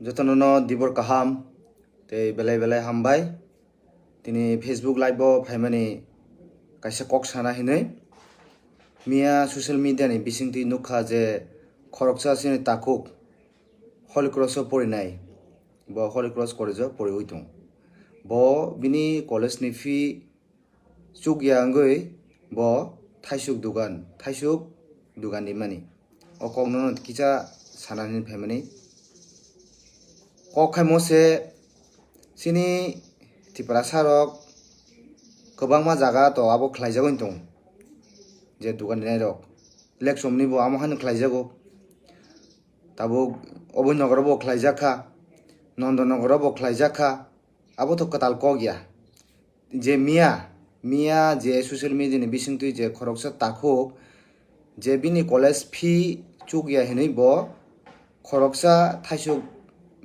যতন দিবর কাহাম, তে বেলাই বেলাই হামবাই তিনি ফেসবুক লাইভ ফাইমানি কাইসা কক সানা হিনে। মিয়া সোশ্যাল মিডিয়ানি বিসিংটি নুখা যে খরকসা আছে তাকুক হলি ক্রসও পড়ি নাই, ব হলি ক্রস কলেজ পড়ি হইতং ব বিনি কলেজনি ফি চুক ইয়াঙ্গই ব থাইসুক দোকান থাইসুক দোকান মানি। অকংন কিচা सानानि फेमिनी कखाय मसे सिनि त्रिपुरा सारक गोबां मा जागा तो आबो ख्लायजागोन दं जे दुगानिनाय रक इलेक्सननिबो आमो हानो ख्लायजागौ ताबो अभयनगरबो ख्लायजाखा नन्दनगरबो ख्लायजाखा आबो तो कताल कगिया যে মিয়া মিয়া যে সোশ্যাল মিডিয়ানি বিসিং তুই যে খরকসা তাকো যে বিনি কলেজ ফি চুকিয়া হেনই ব korokcha thaisuk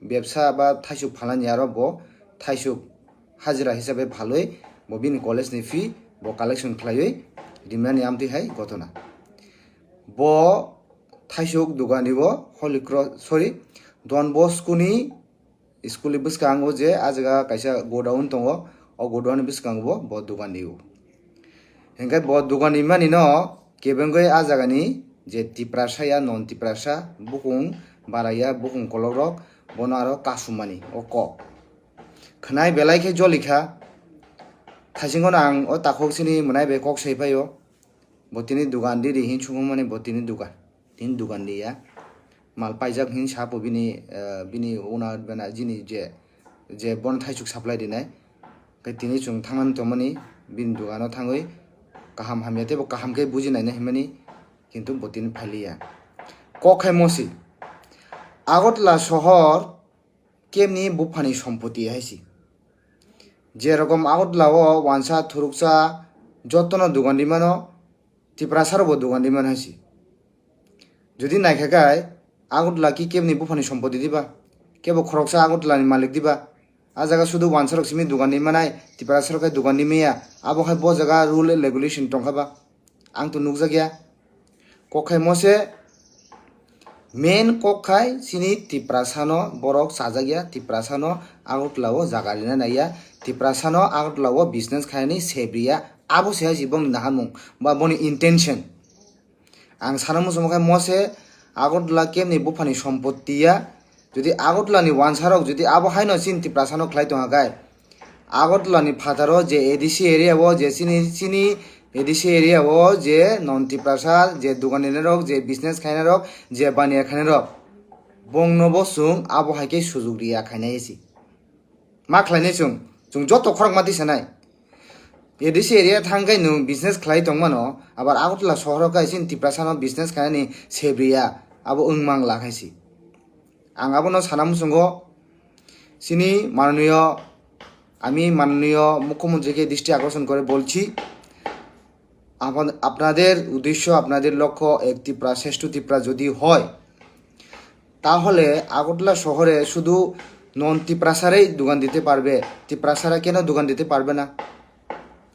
byabsa ba thaisuk phalani aro bo thaisuk hajira hisabe phaloi bo bin college ni fee bo collection khlaiwi demand yamti hai gotona bo thaisuk dugani bo holy cross sorry don bosku ni school bus kango je ajga kaisa godown tongo o godown bus kango bo bo dugani u henga bo dugani mani no kebengoi ajagani je tiprasa ya non tiprasa bukung বারাইয়া অঙ্কলক রক বন আর কাসুমানি ও cock খনাই বেলাইকে জলিখা থাইসিংখন আং ও তাকসিনি মনাই বে cock সৈফাইও বতিনি দোকান দি রিহিন Sumo মানে বতিনি দোকান। তিন দোকান দিয়া মাল পাইজাক হিন সাপো বিনি বিনি ওনার বেনা মানে যিনি যে যে বন থাইসুক সাপ্লাই দিনাই তিনি চুং থামান তমনি বিন দোকানও থাঙই। কাহাম হামিয়াতে কাহামকে বুঝি নাই হেমানি কিন্তু বতিনি ফাইলিয়া কক হাই মসি আগরতলা শহর কেমনি বুফানি সম্পত্তি হাইছি যেরকম আগরতলাও ওয়ানসা, থরুকসা, যত্ন দোকান দিমানো টিপ্রাসারবো দোকান দিমান হাইছি যদি নাইখাকায় আগতলা কি কেমনি বুফানি সম্পত্তি দিবা? কেব খরকসা আগরতলানি মালিক দিবা? আ জায়গা শুধু ওয়ানসারক সিমি দোকান নিমানায় টিপ্রাসারকায় দোকান নিমেয়া আবহায় ব জায়গা রুল রেগুলেশন টংখাবা আং তো নুকজা গিয়া কখায় মসে মেন কখাই সিনি টিপ্রাসানো বরক সাজাগিয়া টিপ্রাসানো আঙুটলাও জাগালিনা নাইয়া টিপ্রাসানো আঙুটলাও বিজনেস খাইনি সেব্রিয়া আবো সেয়া জীবন নাহামুং বা বনি ইন্টেনশন আং সানো মুসুমখাই মসে আগরলা কেমনি বুফানি সম্পত্তিয়া, যদি আগরলানি ওয়ানসারক যদি আবো হাইন চিন্তি প্রাসানো খ্লাইতো হাগায় আগরলানি ফাতারও যে এডিসি এরিয়াও যে চিনি চিনি এডিসি এরিয়া ও যে নন্টি প্রাসাদ, যে দোকানের রক যে বিজনেস খাইনার রক যে বানিয়া খাইনার রক বংন বসুং আবহাওয়াকে সুযোগ দিয়া খাইনাই মা খাইনাই চুং সুং যত খরক মাতি সানাই এডিসি এরিয়া থাকাই নু বিজনেস খাই তংমানো আবার আগতলা শহরকাই সিন টিপ্রাসানো বিজনেস খাইনি সেব্রিয়া, আবো উংমাং লাখাইছি। আং আবনো সানাম সুঙ্গ সিনি মাননীয়, আমি মাননীয় মুখ্যমন্ত্রীকে দৃষ্টি আকর্ষণ করে বলছি আপনাদের উদ্দেশ্য, আপনাদের লক্ষ্য এক ত্রিপুরা, শ্রেষ্ঠ ত্রিপুরা যদি হয়, তাহলে আগরতলা শহরে শুধু নন ত্রিপ্রাসারেই দোকান দিতে পারবে। ত্রিপ্রাসারা কেন দোকান দিতে পারবে না?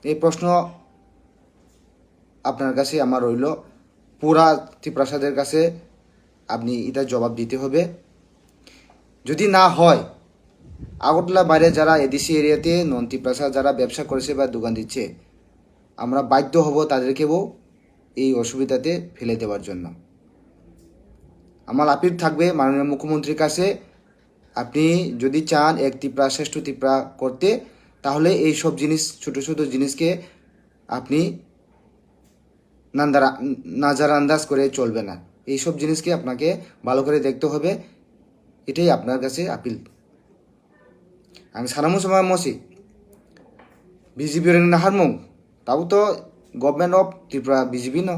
এই প্রশ্ন আপনার কাছে আমার রইল। পুরা ত্রিপ্রাসাদের কাছে আপনি এটা জবাব দিতে হবে। যদি না হয়, আগরতলা বাইরে যারা এডিসি এরিয়াতে নন ত্রিপ্রাসাদ যারা ব্যবসা করেছে বা দোকান দিচ্ছে আমরা বাধ্য হব তাদেরকেও এই অসুবিধাতে ফেলে দেওয়ার জন্য। আমার আপিল থাকবে মাননীয় মুখ্যমন্ত্রীর কাছে। আপনি যদি চান এক ত্রিপুরা শ্রেষ্ঠ ত্রিপুরা করতে, তাহলে এই সব জিনিস, ছোট ছোট জিনিসকে আপনি নান্দারা নাজার আন্দাজ করে চলবে না। এই সব জিনিসকে আপনাকে ভালো করে দেখতে হবে। এটাই আপনার কাছে আপিল। আমি সারামুসমা মসি। বিজিবি নাহারমুং তাও তো গভর্নমেন্ট অফ ত্রিপুরা বিজেপি ন?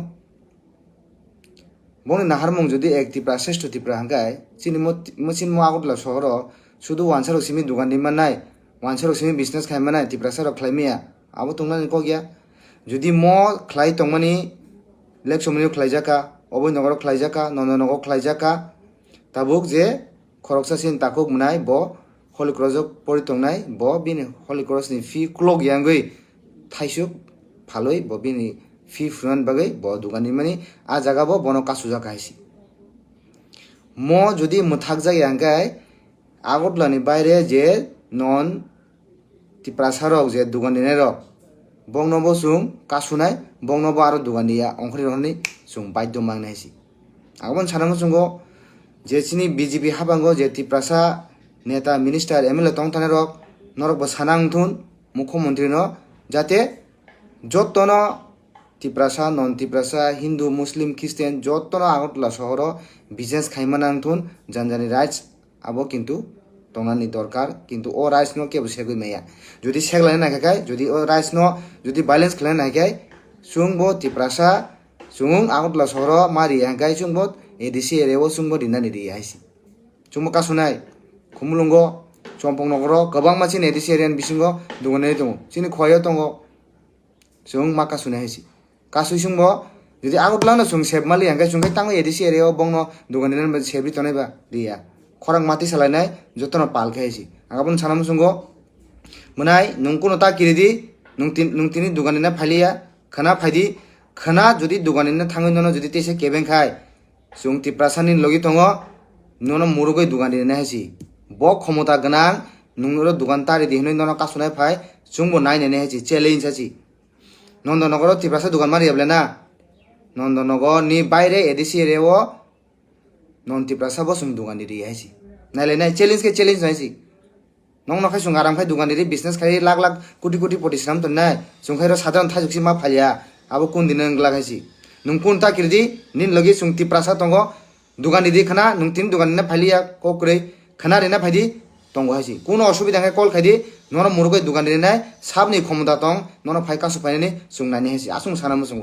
বং নাহারমং যদি এক ত্রিপুরা, শ্রেষ্ঠ ত্রিপুরা হাঙ্গাই চিনি মচিন মো আগতলা শহর, শুধু ওয়ানসার ওসিমি দোকান নিমান নাই, ওয়ানসার ওসিমি বিজনেস খাইমান নাই, ত্রিপুরা সার খাইমিয়া আবো তোমরা নিক গিয়া? যদি ম খ্লাই তংমানি, লেক সমনিও খ্লাইজাকা অবৈ নগর খ্লাইজাকা নন্দনগর খ্লাইজাকা তাবুক যে খরকসা সিন তাকুক মুনাই, ব হলিক্রজক পরিতংনাই ব বিন হলিক্রজনি ফি ক্লগ ইয়াঙ্গই থাইসুক ভালোই ব বিনি ফি ফুরান বাগৈ ব দোকানি মানি আ জায়গা ব বন কাসু জায়গা হাইছি mo যদি muthak jai angkai আগরতলানি বাইরে যে নন টিপ্রাসারক যে দোকান দিনাই রক বংনব সুং কাসুনাই বংনব আরও দোকান দিয়া অংখরি রহনি সুং বাধ্য মাংনাইছি আগমন সানাঙ্গ সুঙ্গ যে চিনি বিজেপি হাবাঙ্গ যে টিপ্রাসা নেতা মিনিস্টার এমএলএ তংথানে রক নরক সানাং থুন মুখ্যমন্ত্রী ন, যাতে যতন টিপ্রাসা নন টিপ্রাসা হিন্দু, মুসলিম, খ্রিস্টান, যতন আগরতলা শহর বিজনেস খাইমানাং থুন জানজানি রাইটস আবো কিন্তু টংনানি দরকার, কিন্তু ও রাইস ন কেবল সেগুই মেয়া। যদি সেগলাইন নাখাই যদি ও রাইস ন, যদি ব্যালেন্স খেলাইন নাখাই সুংবো টিপ্রাসা সুং আগরতলা শহর মারি হাঙ্কাই সুংবো এডিসি এরেও সুংবো দিনানি রি হাইসি সুংবো কাসুনাই খুমুলুঙ্গ চম্পং নগর গোबां মানসি এডিসি এরিয়ান বিসিঙ্গ দুগনে দङ sung ma ka sune hesi ka sui sung bo যদি আগত লানো সুং সেব মালি হ্যাঁ সুং তাঙ্গ এডিসি এরে বং দোকানে সেবরি তনাইবা রিয়া খরাং মাতি সালাইনাই যতন পাল খাইছি আগাবন সানাম সুঙ্গ মনাই নুকুনো তা কিরিদি নুংতিনি দোকানে না ফাইলিয়া খানা ফাইদি খানা যদি দোকানে না থাঙ্গি নন যদি তেসে কেবেন খাই সুং তিপ্রাসানি লগি তঙ্গ নন মুরুগই দোকানে না হেসি ব ক্ষমতা গনাং নুংর দোকান তারি দিহনই নন কাসুনাই ফাই সুংব নাইনে হেসি চ্যালেঞ্জ আছি নন্দনগর টিপ্রাসা দোকান মারি যাবলে না। নন্দনগর নি বাইরে এডিসি এরিয়াও নন টিপ্রাসা বো সুং দোকান দিদি হাইছি নাইলে নাই চ্যালেঞ্জ কে চ্যালেঞ্জ হাইছি নং নখাই সুং আরাম খাই দোকান দিদি বিজনেস খাই লাখ লাখ কোটি কোটি পরিশ্রম তো নাই। সুং খাই সাধারণ থাজুকসি মা ফালিয়া। আবো কোন দিন নংলা খাইছি নং কোন তা কিরদি নিন লগে সুং টিপ্রাসা তঙ্গ দোকান দিদি খানা, নং তিন দোকান ফালিয়া। কোকরে খানা রেনা ফাইদি তঙ্গ হাইছি কোনো অসুবিধা খাই কল খাইদি নর মুরগৈ দোকান নাই সাবনি ক্ষমতা তং নর ফাই কাসু ফাইনি সুং নাইনি হাইছি আসুং সানাম সুং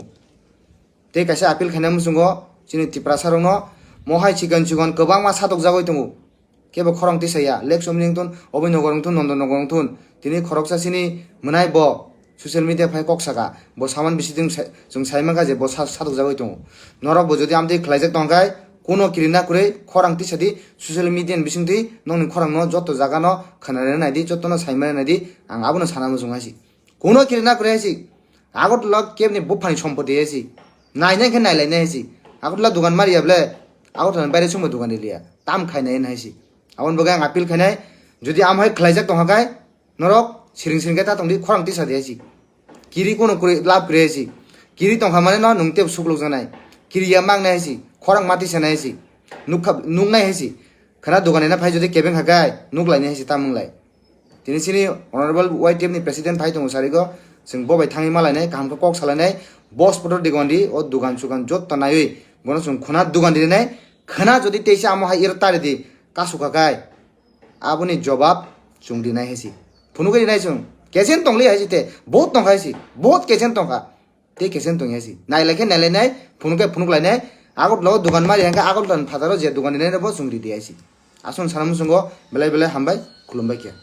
te kaisa apil khaina musungo chini tiprasarongno mohai chigon chigon kwbangma satok jagoi tongo kebo khorang tisaya lek somning ton obai nogorong ton nondon nogorong ton tini khoroksa chini mwnai bo social media phai kok saka bo saman bisi jung jung saima gaje bo satok jagoi tongo norok কোনো কিরিনা করে খরাং তিসাদি social median বিসিংতি নংনি খরাং ন যত জায়গা ন, খানারে নাইদি যত ন সাইমারে নাইদি আং আবনো সানামো জংহাসি কোনো কিরিনা করে আছি আগত লগ কেবনি বফানি সম্পত্তি আছি নাইনাই খে নাইলাইনাই হাইছি আগতলা দোকান মারি আবলে, আগত বাইরে সময় দোকান দিলিয়া, তাম খাইনাই হাইছি আবন বগাই আং আপিল খাইনাই যদি আম হয় খাইজাক তহাকাই নরক সিরিং সিরিংকে তা তংদি খরাং তিসা দিয়েছি কিরি কোনো করে লাভ করে আছি কিরি তংখা মানে ন নংতে সুকলক জানাই। কিরিয়া মাংনাই হাইছি খরাং মাটি সানাই হাইছি নুখা নুংনাই হাইছি খানা দোকানে না ফাই যদি কেবেং হাকাই নুক লাইনাই হাইছি তামুংলাই दिनैसिनि अनारेबल वाइ टिएफनि प्रेसिडेन्ट फाइ दङ सारिगो जों बबाय थाङै मालायनाय गाहामखौ कक सालायनाय बस पटर दिगन्दी अ दुगान सुगान जत नायै गन जों खुना दुगान दिनाय खोना যদি তেইসে আমো হাই ইর তারে দি কাসু কাকাই আবুনি জবাব जों দিনাই হেসি ফুনুকে দিনাই जों কেসেন তংলি হাইছি তে বহুত টঙ্কা হাইছি বহুত কেসেন টঙ্কা তে কেসেন টং হাইছি নাইলাইকে নাইলাইনাই ফুনুকে ফুনুক লাইনাই আগত লগ দোকান মারি হাঙ্কা আগত ফাদারও যে দোকান দিনাই বো जों দি দিয়াইছি আসুন সানামু সঙ্গ বেলায় বেলায় হামবাই, খুলুমবাই কিয়া।